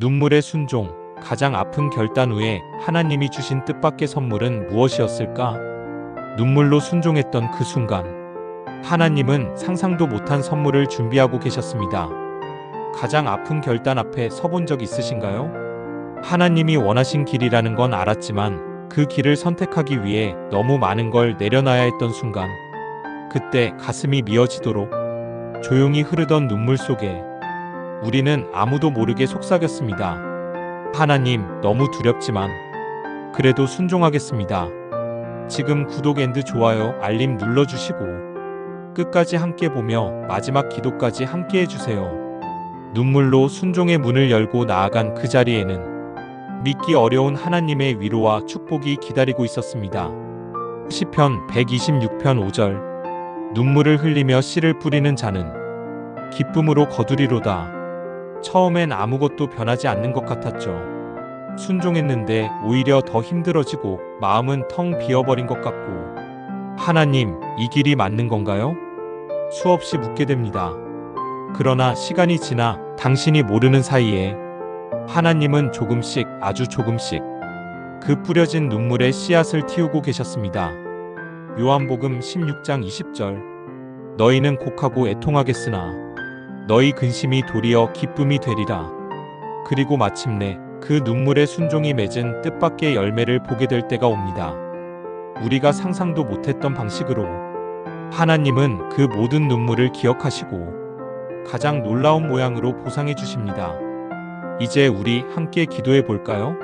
눈물의 순종, 가장 아픈 결단 후에 하나님이 주신 뜻밖의 선물은 무엇이었을까? 눈물로 순종했던 그 순간, 하나님은 상상도 못한 선물을 준비하고 계셨습니다. 가장 아픈 결단 앞에 서본 적 있으신가요? 하나님이 원하신 길이라는 건 알았지만 그 길을 선택하기 위해 너무 많은 걸 내려놔야 했던 순간, 그때 가슴이 미어지도록 조용히 흐르던 눈물 속에 우리는 아무도 모르게 속삭였습니다. 하나님, 너무 두렵지만 그래도 순종하겠습니다. 지금 구독 앤드 좋아요, 알림 눌러주시고 끝까지 함께 보며 마지막 기도까지 함께 해주세요. 눈물로 순종의 문을 열고 나아간 그 자리에는 믿기 어려운 하나님의 위로와 축복이 기다리고 있었습니다. 시편 126편 5절 눈물을 흘리며 씨를 뿌리는 자는 기쁨으로 거두리로다. 처음엔 아무것도 변하지 않는 것 같았죠. 순종했는데 오히려 더 힘들어지고 마음은 텅 비어버린 것 같고 하나님, 이 길이 맞는 건가요? 수없이 묻게 됩니다. 그러나 시간이 지나 당신이 모르는 사이에 하나님은 조금씩 아주 조금씩 그 뿌려진 눈물의 씨앗을 틔우고 계셨습니다. 요한복음 16장 20절 너희는 곡하고 애통하겠으나 너희 근심이 도리어 기쁨이 되리라. 그리고 마침내 그 눈물의 순종이 맺은 뜻밖의 열매를 보게 될 때가 옵니다. 우리가 상상도 못했던 방식으로 하나님은 그 모든 눈물을 기억하시고 가장 놀라운 모양으로 보상해 주십니다. 이제 우리 함께 기도해 볼까요?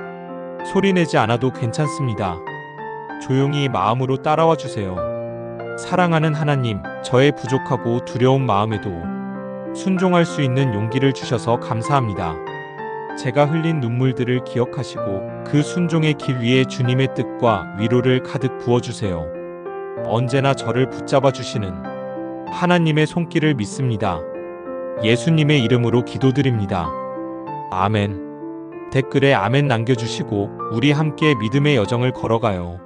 소리내지 않아도 괜찮습니다. 조용히 마음으로 따라와 주세요. 사랑하는 하나님, 저의 부족하고 두려운 마음에도 순종할 수 있는 용기를 주셔서 감사합니다. 제가 흘린 눈물들을 기억하시고 그 순종의 길 위에 주님의 뜻과 위로를 가득 부어주세요. 언제나 저를 붙잡아 주시는 하나님의 손길을 믿습니다. 예수님의 이름으로 기도드립니다. 아멘. 댓글에 아멘 남겨주시고 우리 함께 믿음의 여정을 걸어가요.